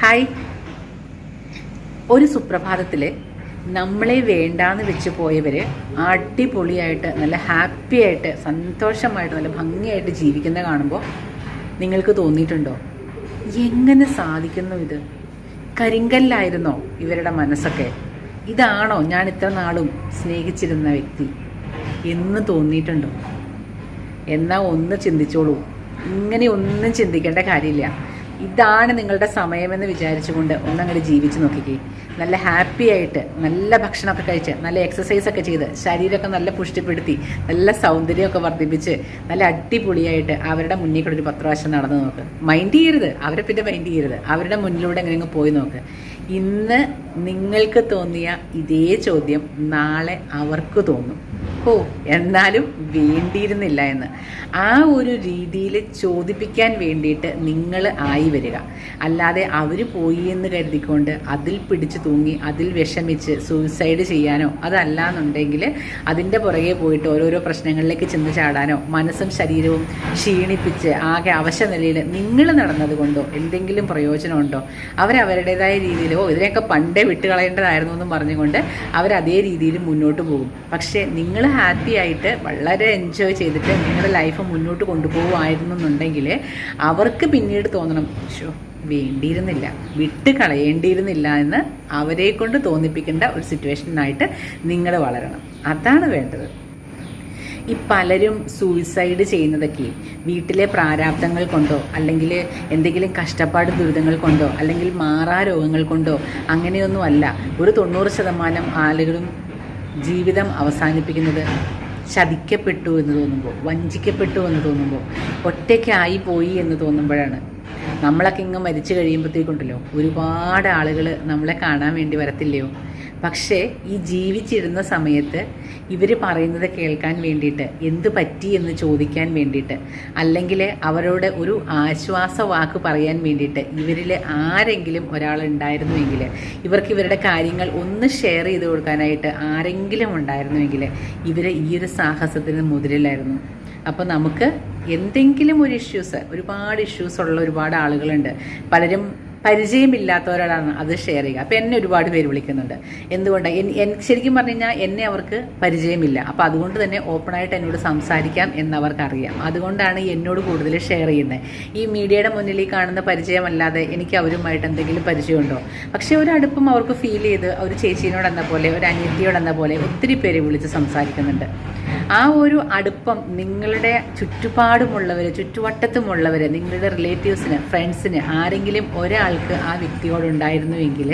Hi. ഒരു സുപ്രഭാതത്തിൽ നമ്മളെ വേണ്ടാന്ന് വെച്ച് പോയവർ അടിപൊളിയായിട്ട് നല്ല ഹാപ്പി ആയിട്ട് സന്തോഷമായിട്ട് നല്ല ഭംഗിയായിട്ട് ജീവിക്കുന്ന കാണുമ്പോൾ നിങ്ങൾക്ക് തോന്നിയിട്ടുണ്ടോ? എങ്ങനെ സാധിക്കുന്നു ഇത്? കരിങ്കല്ലായിരുന്നോ ഇവരുടെ മനസ്സൊക്കെ? ഇതാണോ ഞാൻ ഇത്ര നാളും സ്നേഹിച്ചിരുന്ന വ്യക്തി? എന്ന് തോന്നിയിട്ടുണ്ടോ? എന്നാൽ ഒന്ന് ചിന്തിച്ചോളൂ. ഇങ്ങനെ ഒന്നും ചിന്തിക്കേണ്ട കാര്യമില്ല. ഇതാണ് നിങ്ങളുടെ സമയമെന്ന് വിചാരിച്ചുകൊണ്ട് ഒന്നങ്ങോട്ട് ജീവിച്ച് നോക്കിക്കേ. നല്ല ഹാപ്പി ആയിട്ട് നല്ല ഭക്ഷണമൊക്കെ കഴിച്ച് നല്ല എക്സസൈസ് ഒക്കെ ചെയ്ത് ശരീരമൊക്കെ നല്ല പുഷ്ടിപ്പെടുത്തി നല്ല സൗന്ദര്യമൊക്കെ വർദ്ധിപ്പിച്ച് നല്ല അടിപൊളിയായിട്ട് അവരുടെ മുന്നിൽ കൂടെ ഒരു പത്ത് പ്രാവശ്യം നടന്നു നോക്ക്. മൈൻഡ് ചെയ്യരുത്. അവരെ പിന്നെ മൈൻഡ് ചെയ്യരുത്. അവരുടെ മുന്നിലൂടെ എങ്ങനെയെങ്കിലും പോയി നോക്ക്. ഇന്ന് നിങ്ങൾക്ക് തോന്നിയ ഇതേ ചോദ്യം നാളെ അവർക്ക് തോന്നും. ഓ എന്നാലും വേണ്ടിയിരുന്നില്ല എന്ന്. ആ ഒരു രീതിയിൽ ചോദിപ്പിക്കാൻ വേണ്ടിയിട്ട് നിങ്ങൾ ആയി വരിക. അല്ലാതെ അവർ പോയി എന്ന് കരുതിക്കൊണ്ട് അതിൽ പിടിച്ചു തൂങ്ങി അതിൽ വിഷമിച്ച് സൂയിസൈഡ് ചെയ്യാനോ അതല്ല എന്നുണ്ടെങ്കിൽ അതിന്റെ പുറകെ പോയിട്ട് ഓരോരോ പ്രശ്നങ്ങളിലേക്ക് ചെന്ന് ചാടാനോ മനസ്സും ശരീരവും ക്ഷീണിപ്പിച്ച് ആകെ അവശ നിലയിൽ നിങ്ങൾ നടന്നതുകൊണ്ടോ എന്തെങ്കിലും പ്രയോജനമുണ്ടോ അവരവരുടേതായ രീതിയിൽ ഓ ഇതിനെയൊക്കെ പണ്ടേ വിട്ടുകളയേണ്ടതായിരുന്നു എന്നും പറഞ്ഞുകൊണ്ട് അവരതേ രീതിയിൽ മുന്നോട്ട് പോകും. പക്ഷേ നിങ്ങൾ ഹാപ്പി ആയിട്ട് വളരെ എൻജോയ് ചെയ്തിട്ട് നിങ്ങളുടെ ലൈഫ് മുന്നോട്ട് കൊണ്ടുപോകുമായിരുന്നു എന്നുണ്ടെങ്കിൽ അവർക്ക് പിന്നീട് തോന്നണം ഷോ വേണ്ടിയിരുന്നില്ല. വിട്ട് കളയേണ്ടിയിരുന്നില്ല എന്ന് അവരെ കൊണ്ട് തോന്നിപ്പിക്കേണ്ട ഒരു സിറ്റുവേഷനായിട്ട് നിങ്ങൾ വളരണം. അതാണ് വേണ്ടത്. ഈ പലരും സൂയിസൈഡ് ചെയ്യുന്നതൊക്കെ വീട്ടിലെ പ്രാരാബ്ദങ്ങൾ കൊണ്ടോ അല്ലെങ്കിൽ എന്തെങ്കിലും കഷ്ടപ്പാട് ദുരിതങ്ങൾ കൊണ്ടോ അല്ലെങ്കിൽ മാറാ രോഗങ്ങൾ കൊണ്ടോ അങ്ങനെയൊന്നുമല്ല. ഒരു തൊണ്ണൂറ് ശതമാനം ആളുകളും ജീവിതം അവസാനിപ്പിക്കുന്നത് ചതിക്കപ്പെട്ടു എന്ന് തോന്നുമ്പോൾ വഞ്ചിക്കപ്പെട്ടു എന്ന് തോന്നുമ്പോൾ ഒറ്റയ്ക്കായി പോയി എന്ന് തോന്നുമ്പോഴാണ്. നമ്മളൊക്കെ ഇങ്ങ് മരിച്ചു കഴിയുമ്പോഴത്തേക്കുണ്ടല്ലോ ഒരുപാട് ആളുകൾ നമ്മളെ കാണാൻ വേണ്ടി വരത്തില്ലയോ? പക്ഷേ ഈ ജീവിച്ചിരുന്ന സമയത്ത് ഇവർ പറയുന്നത് കേൾക്കാൻ വേണ്ടിയിട്ട് എന്ത് പറ്റി എന്ന് ചോദിക്കാൻ വേണ്ടിയിട്ട് അല്ലെങ്കിൽ അവരോട് ഒരു ആശ്വാസ വാക്ക് പറയാൻ വേണ്ടിയിട്ട് ഇവരിൽ ആരെങ്കിലും ഒരാൾ ഒരാളുണ്ടായിരുന്നുവെങ്കിൽ ഇവർക്ക് ഇവരുടെ കാര്യങ്ങൾ ഒന്ന് ഷെയർ ചെയ്ത് കൊടുക്കാനായിട്ട് ആരെങ്കിലും ഉണ്ടായിരുന്നുവെങ്കിൽ ഇവർ ഈ ഒരു സാഹസത്തിന് മുതിരില്ലായിരുന്നു. അപ്പോൾ നമുക്ക് എന്തെങ്കിലും ഒരു ഇഷ്യൂസ് ഒരുപാട് ഇഷ്യൂസ് ഉള്ള ഒരുപാട് ആളുകളുണ്ട്. പലരും പരിചയമില്ലാത്തവരോടാണ് അത് ഷെയർ ചെയ്യുക. അപ്പോൾ എന്നെ ഒരുപാട് പേര് വിളിക്കുന്നുണ്ട്. എന്തുകൊണ്ട്? ശരിക്കും പറഞ്ഞു കഴിഞ്ഞാൽ എന്നെ അവർക്ക് പരിചയമില്ല. അപ്പോൾ അതുകൊണ്ട് തന്നെ ഓപ്പണായിട്ട് എന്നോട് സംസാരിക്കാം എന്നവർക്കറിയാം. അതുകൊണ്ടാണ് എന്നോട് കൂടുതൽ ഷെയർ ചെയ്യുന്നത്. ഈ മീഡിയയുടെ മുന്നിൽ കാണുന്ന പരിചയമല്ലാതെ എനിക്ക് അവരുമായിട്ട് എന്തെങ്കിലും പരിചയമുണ്ടോ? പക്ഷേ ഒരടുപ്പം അവർക്ക് ഫീൽ ചെയ്ത് ഒരു ചേച്ചീനോട് എന്ന പോലെ ഒരു അനിയത്തിയോട് എന്ന പോലെ ഒത്തിരി പേര് വിളിച്ച് സംസാരിക്കുന്നുണ്ട്. ആ ഒരു അടുപ്പം നിങ്ങളുടെ ചുറ്റുപാടുമുള്ളവർ ചുറ്റുവട്ടത്തുമുള്ളവർ നിങ്ങളുടെ റിലേറ്റീവ്സിന് ഫ്രണ്ട്സിന് ആരെങ്കിലും ഒരാൾക്ക് ആ വ്യക്തിയോടുണ്ടായിരുന്നുവെങ്കിൽ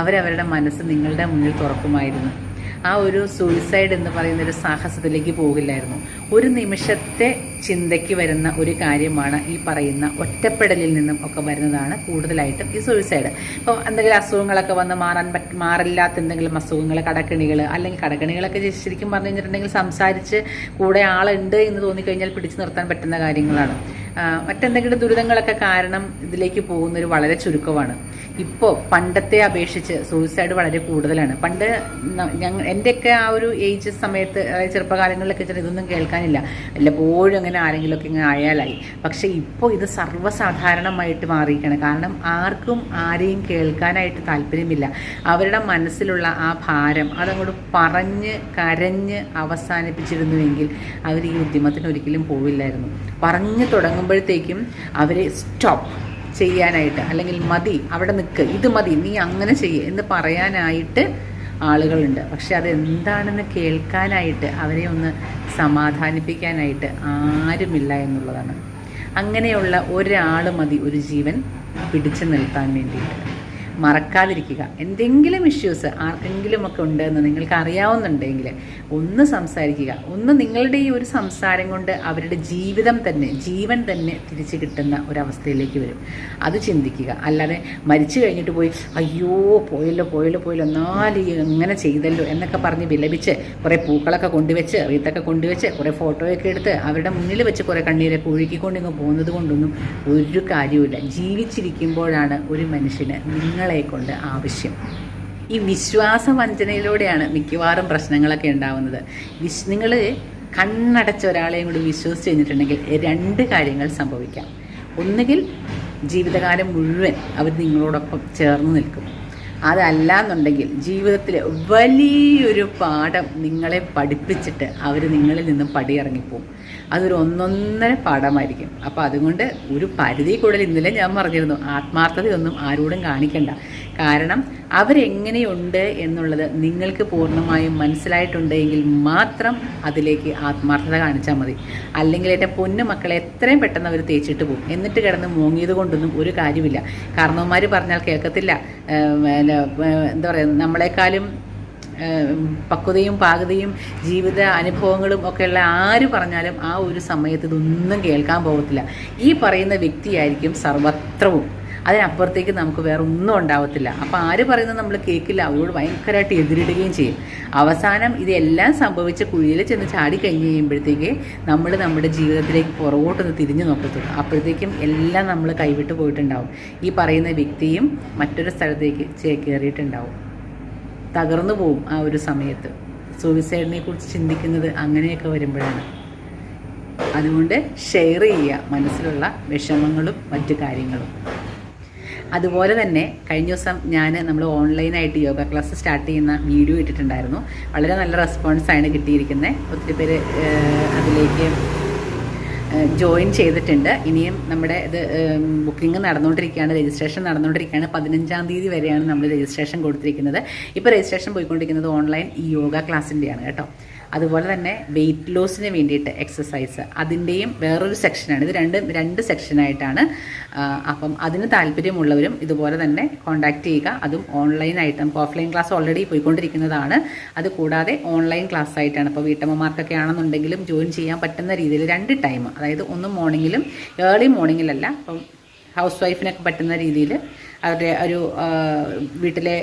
അവരവരുടെ മനസ്സ് നിങ്ങളുടെ മുന്നിൽ തുറക്കുമായിരുന്നു. ആ ഒരു സൂയിസൈഡ് എന്ന് പറയുന്ന ഒരു സാഹസത്തിലേക്ക് പോകില്ലായിരുന്നു. ഒരു നിമിഷത്തെ ചിന്തയ്ക്ക് വരുന്ന ഒരു കാര്യമാണ് ഈ പറയുന്ന ഒറ്റപ്പെടലിൽ നിന്നും ഒക്കെ വരുന്നതാണ് കൂടുതലായിട്ടും ഈ സൂയിസൈഡ് അപ്പോൾ എന്തെങ്കിലും അസുഖങ്ങളൊക്കെ വന്ന് മാറാൻ പറ്റ മാറില്ലാത്ത എന്തെങ്കിലും അസുഖങ്ങൾ കടക്കിണികൾ അല്ലെങ്കിൽ കടക്കണികളൊക്കെ ശരിക്കും പറഞ്ഞു കഴിഞ്ഞിട്ടുണ്ടെങ്കിൽ സംസാരിച്ച് കൂടെ ആളുണ്ട് എന്ന് തോന്നിക്കഴിഞ്ഞാൽ പിടിച്ചു നിർത്താൻ പറ്റുന്ന കാര്യങ്ങളാണ്. മറ്റെന്തെങ്കിലും ദുരിതങ്ങളൊക്കെ കാരണം ഇതിലേക്ക് പോകുന്നൊരു വളരെ ചുരുക്കമാണ്. ഇപ്പോൾ പണ്ടത്തെ അപേക്ഷിച്ച് സൂയിസൈഡ് വളരെ കൂടുതലാണ്. പണ്ട് ഞങ്ങൾ എന്റെയൊക്കെ ആ ഒരു ഏജ് സമയത്ത് അതായത് ചെറുപ്പകാലങ്ങളിലൊക്കെ ചില ഇതൊന്നും കേൾക്കാനില്ല. വല്ലപ്പോഴും അങ്ങനെ ആരെങ്കിലുമൊക്കെ ഇങ്ങനെ ആയാലായി പക്ഷേ ഇപ്പോൾ ഇത് സർവസാധാരണമായിട്ട് മാറിയിരിക്കുകയാണ് കാരണം ആർക്കും ആരെയും കേൾക്കാനായിട്ട് താല്പര്യമില്ല. അവരുടെ മനസ്സിലുള്ള ആ ഭാരം അതങ്ങോട്ട് പറഞ്ഞ് കരഞ്ഞ് അവസാനിപ്പിച്ചിരുന്നുവെങ്കിൽ അവർ ഈ ഉദ്യമത്തിന് ഒരിക്കലും പോവില്ലായിരുന്നു. പറഞ്ഞു തുടങ്ങുമ്പോഴത്തേക്കും അവരെ സ്റ്റോപ്പ് ചെയ്യാനായിട്ട് അല്ലെങ്കിൽ മതി അവിടെ നിൽക്ക് ഇത് മതി നീ അങ്ങനെ ചെയ്യ് എന്ന് പറയാനായിട്ട് ആളുകളുണ്ട്. പക്ഷെ അതെന്താണെന്ന് കേൾക്കാനായിട്ട് അവരെ ഒന്ന് സമാധാനിപ്പിക്കാനായിട്ട് ആരുമില്ല എന്നുള്ളതാണ്. അങ്ങനെയുള്ള ഒരാൾ മതി ഒരു ജീവൻ പിടിച്ചു നിർത്താൻ വേണ്ടിയിട്ട്. മറക്കാതിരിക്കുക. എന്തെങ്കിലും ഇഷ്യൂസ് ആർക്കെങ്കിലുമൊക്കെ ഉണ്ടെന്ന് നിങ്ങൾക്ക് അറിയാവുന്നുണ്ടെങ്കിൽ ഒന്ന് സംസാരിക്കുക. ഒന്ന് നിങ്ങളുടെ ഈ ഒരു സംസാരം കൊണ്ട് അവരുടെ ജീവിതം തന്നെ ജീവൻ തന്നെ തിരിച്ചു കിട്ടുന്ന ഒരവസ്ഥയിലേക്ക് വരും. അത് ചിന്തിക്കുക. അല്ലാതെ മരിച്ചു കഴിഞ്ഞിട്ട് പോയി അയ്യോ പോയല്ലോ പോയല്ലോ പോയല്ലോ എന്നാലും എങ്ങനെ ചെയ്തല്ലോ എന്നൊക്കെ പറഞ്ഞ് വിലപിച്ച് കുറേ പൂക്കളൊക്കെ കൊണ്ടുവച്ച് വീത്തൊക്കെ കൊണ്ടുവച്ച് കുറേ ഫോട്ടോയൊക്കെ എടുത്ത് അവരുടെ മുന്നിൽ വെച്ച് കുറേ കണ്ണീരൊക്കെ ഒഴുക്കിക്കൊണ്ടിങ്ങ് പോകുന്നത് കൊണ്ടൊന്നും ഒരു കാര്യമില്ല ജീവിച്ചിരിക്കുമ്പോഴാണ് ഒരു മനുഷ്യന് നിങ്ങൾ കൊണ്ട് ആവശ്യം. ഈ വിശ്വാസ വഞ്ചനയിലൂടെയാണ് മിക്കവാറും പ്രശ്നങ്ങളൊക്കെ ഉണ്ടാവുന്നത്. വിശ് നിങ്ങൾ കണ്ണടച്ച ഒരാളെയും കൂടി വിശ്വസിച്ച് കഴിഞ്ഞിട്ടുണ്ടെങ്കിൽ രണ്ട് കാര്യങ്ങൾ സംഭവിക്കാം. ഒന്നുകിൽ ജീവിതകാലം മുഴുവൻ അവർ നിങ്ങളോടൊപ്പം ചേർന്ന് നിൽക്കും. അതല്ല എന്നുണ്ടെങ്കിൽ ജീവിതത്തിൽ വലിയൊരു പാഠം നിങ്ങളെ പഠിപ്പിച്ചിട്ട് അവർ നിങ്ങളിൽ നിന്നും പടിയിറങ്ങിപ്പോവും. അതൊരു ഒന്നൊന്നര പാഠമായിരിക്കും. അപ്പോൾ അതുകൊണ്ട് ഒരു പരിധി കൂടുതൽ ഇന്നലെ ഞാൻ പറഞ്ഞിരുന്നു ആത്മാർത്ഥതയൊന്നും ആരോടും കാണിക്കണ്ട. കാരണം അവരെങ്ങനെയുണ്ട് എന്നുള്ളത് നിങ്ങൾക്ക് പൂർണമായും മനസ്സിലായിട്ടുണ്ടെങ്കിൽ മാത്രം അതിലേക്ക് ആത്മാർത്ഥത കാണിച്ചാൽ മതി. അല്ലെങ്കിൽ എന്റെ പൊന്നു മക്കളെ എത്രയും പെട്ടെന്ന് അവർ തേച്ചിട്ട് പോകും. എന്നിട്ട് കിടന്ന് മൂങ്ങിയത് കൊണ്ടൊന്നും ഒരു കാര്യമില്ല. കാരണവന്മാർ പറഞ്ഞാൽ കേൾക്കത്തില്ല. എന്താ പറയുക നമ്മളെക്കാളും പക്വതയും പാകതയും ജീവിത അനുഭവങ്ങളും ഒക്കെയുള്ള ആര് പറഞ്ഞാലും ആ ഒരു സമയത്ത് ഇതൊന്നും കേൾക്കാൻ പോകത്തില്ല. ഈ പറയുന്ന വ്യക്തിയായിരിക്കും സർവത്രവും. അതിനപ്പുറത്തേക്ക് നമുക്ക് വേറെ ഒന്നും ഉണ്ടാവത്തില്ല. അപ്പോൾ ആര് പറയുന്നത് നമ്മൾ കേൾക്കില്ല അവരോട് ഭയങ്കരമായിട്ട് എതിരിടുകയും ചെയ്യും. അവസാനം ഇതെല്ലാം സംഭവിച്ച കുഴിയിൽ ചെന്ന് ചാടി കഴിഞ്ഞ് കഴിയുമ്പോഴത്തേക്ക് നമ്മൾ നമ്മുടെ ജീവിതത്തിലേക്ക് പുറകോട്ടൊന്ന് തിരിഞ്ഞു നോക്കത്തുള്ളൂ. അപ്പോഴത്തേക്കും എല്ലാം നമ്മൾ കൈവിട്ട് പോയിട്ടുണ്ടാവും. ഈ പറയുന്ന വ്യക്തിയും മറ്റൊരു സ്ഥലത്തേക്ക് ചേക്കേറിയിട്ടുണ്ടാവും തകർന്നു പോവും ആ ഒരു സമയത്ത്. സൂയിസൈഡിനെ കുറിച്ച് ചിന്തിക്കുന്നത് അങ്ങനെയൊക്കെ വരുമ്പോഴാണ്. അതുകൊണ്ട് ഷെയർ ചെയ്യുക. മനസ്സിലുള്ള വിഷമങ്ങളും മറ്റു കാര്യങ്ങളും. അതുപോലെ തന്നെ കഴിഞ്ഞ ദിവസം ഞാൻ നമ്മൾ ഓൺലൈനായിട്ട് യോഗ ക്ലാസ് സ്റ്റാർട്ട് ചെയ്യുന്ന വീഡിയോ ഇട്ടിട്ടുണ്ടായിരുന്നു. വളരെ നല്ല റെസ്പോൺസാണ് കിട്ടിയിരിക്കുന്നത് ഒത്തിരി പേര് അതിലേക്ക് ജോയിൻ ചെയ്തിട്ടുണ്ട്. ഇനിയും നമ്മുടെ ഇത് ബുക്കിംഗ് നടന്നുകൊണ്ടിരിക്കുകയാണ് രജിസ്ട്രേഷൻ നടന്നുകൊണ്ടിരിക്കുകയാണ് പതിനഞ്ചാം തീയതി വരെയാണ് നമ്മൾ രജിസ്ട്രേഷൻ കൊടുത്തിരിക്കുന്നത്. ഇപ്പോൾ രജിസ്ട്രേഷൻ പോയിക്കൊണ്ടിരിക്കുന്നത് ഓൺലൈൻ ഈ യോഗ ക്ലാസ്സിന്റെയാണ് കേട്ടോ. അതുപോലെ തന്നെ വെയിറ്റ് ലോസിന് വേണ്ടിയിട്ട് എക്സസൈസ് അതിന്റെയും വേറൊരു സെക്ഷനാണ് ഇത് രണ്ട് രണ്ട് സെക്ഷനായിട്ടാണ് അപ്പം അതിന് താല്പര്യമുള്ളവരും ഇതുപോലെ തന്നെ കോൺടാക്റ്റ് ചെയ്യുക. അതും ഓൺലൈനായിട്ട് നമുക്ക് ഓഫ്ലൈൻ ക്ലാസ് ഓൾറെഡി പോയിക്കൊണ്ടിരിക്കുന്നതാണ്. അത് കൂടാതെ ഓൺലൈൻ ക്ലാസ് ആയിട്ടാണ്. ഇപ്പോൾ വീട്ടമ്മമാർക്കൊക്കെ ആണെന്നുണ്ടെങ്കിലും ജോയിൻ ചെയ്യാൻ പറ്റുന്ന രീതിയിൽ രണ്ട് ടൈം അതായത് ഒന്ന് മോർണിംഗിലും ഏർലി മോർണിംഗിലല്ല അപ്പം ഹൗസ് വൈഫിനൊക്കെ പറ്റുന്ന രീതിയിൽ അവരുടെ ഒരു വീട്ടിലെ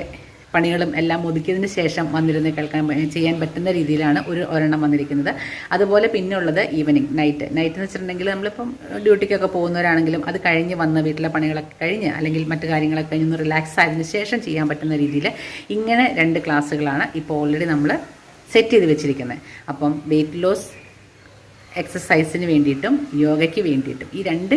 പണികളും എല്ലാം ഒതുക്കിയതിന് ശേഷം വന്നിരുന്ന് കേൾക്കാൻ ചെയ്യാൻ പറ്റുന്ന രീതിയിലാണ് ഒരു ഒരെണ്ണം വന്നിരിക്കുന്നത്. അതുപോലെ പിന്നുള്ളത് ഈവനിങ് നൈറ്റ് നൈറ്റ് എന്ന് വെച്ചിട്ടുണ്ടെങ്കിൽ നമ്മളിപ്പം ഡ്യൂട്ടിക്കൊക്കെ പോകുന്നവരാണെങ്കിലും അത് കഴിഞ്ഞ് വന്ന് വീട്ടിലെ പണികളൊക്കെ കഴിഞ്ഞ് അല്ലെങ്കിൽ മറ്റു കാര്യങ്ങളൊക്കെ കഴിഞ്ഞ് ഒന്ന് റിലാക്സ് ആയതിനു ശേഷം ചെയ്യാൻ പറ്റുന്ന രീതിയിൽ ഇങ്ങനെ രണ്ട് ക്ലാസ്സുകളാണ് ഇപ്പോൾ ഓൾറെഡി നമ്മൾ സെറ്റ് ചെയ്ത് വെച്ചിരിക്കുന്നത്. അപ്പം വെയിറ്റ് ലോസ് എക്സസൈസിന് വേണ്ടിയിട്ടും യോഗയ്ക്ക് വേണ്ടിയിട്ടും ഈ രണ്ട്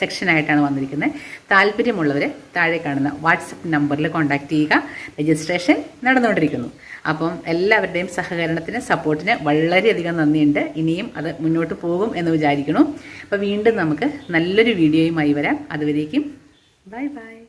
സെക്ഷനായിട്ടാണ് വന്നിരിക്കുന്നത് താല്പര്യമുള്ളവർ താഴെ കാണുന്ന വാട്സപ്പ് നമ്പറിൽ കോൺടാക്റ്റ് ചെയ്യുക. രജിസ്ട്രേഷൻ നടന്നുകൊണ്ടിരിക്കുന്നു. അപ്പം എല്ലാവരുടെയും സഹകരണത്തിന് സപ്പോർട്ടിന് വളരെയധികം നന്ദിയുണ്ട്. ഇനിയും അത് മുന്നോട്ട് പോകും എന്ന് വിചാരിക്കുന്നു. അപ്പോൾ വീണ്ടും നമുക്ക് നല്ലൊരു വീഡിയോയുമായി വരാം. അതുവരേക്കും ബൈ ബൈ.